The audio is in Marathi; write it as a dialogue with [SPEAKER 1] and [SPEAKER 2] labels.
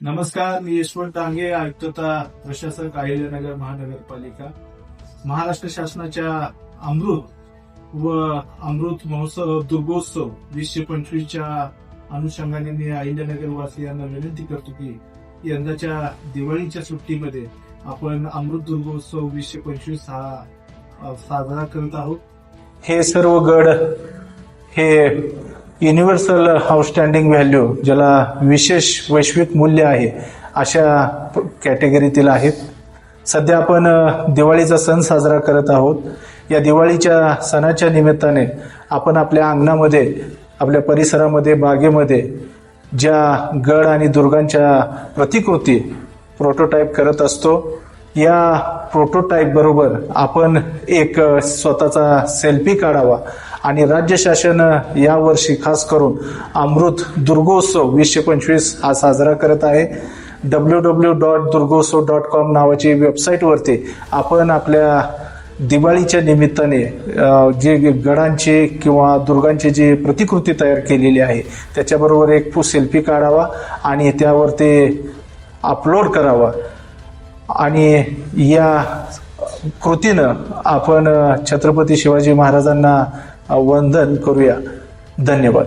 [SPEAKER 1] नमस्कार मी यशवंत डांगे आयुक्तता प्रशासक अहिल्यानगर महानगरपालिका. महाराष्ट्र शासनाच्या अमृत व अमृत महोत्सव दुर्गोत्सव वीसशे पंचवीसच्या अनुषंगाने मी अहिल्यानगर वासियांना विनंती करतो की यंदाच्या दिवाळीच्या सुट्टीमध्ये आपण अमृत दुर्गोत्सव वीसशे पंचवीस हा साजरा करत आहोत.
[SPEAKER 2] हे सर्व गड हे युनिव्हर्सल आउटस्टँडिंग व्हॅल्यू ज्याला विशेष वैश्विक मूल्य आहे अशा प- कॅटेगरीतील आहेत. सध्या आपण दिवाळीचा सण साजरा करत आहोत. या दिवाळीच्या सणाच्या निमित्ताने आपण आपल्या अंगणामध्ये आपल्या परिसरामध्ये बागेमध्ये ज्या गड आणि दुर्गांच्या प्रतिकृती प्रोटोटाईप करत असतो या प्रोटोटाईप बरोबर आपण एक स्वतःचा सेल्फी काढावा. आणि राज्य शासन यावर्षी खास करून अमृत दुर्गोत्सव वीसशे पंचवीस हा साजरा करत आहे. W W dot Durgotsav dot com नावाची वेबसाईटवरती आपण आपल्या दिवाळीच्या निमित्ताने जे गडांचे किंवा दुर्गांची जी प्रतिकृती तयार केलेली आहे त्याच्याबरोबर एक सेल्फी काढावा आणि त्यावर ते अपलोड करावा. आणि या कृतीनं आपण छत्रपती शिवाजी महाराजांना वंदन करूया. धन्यवाद.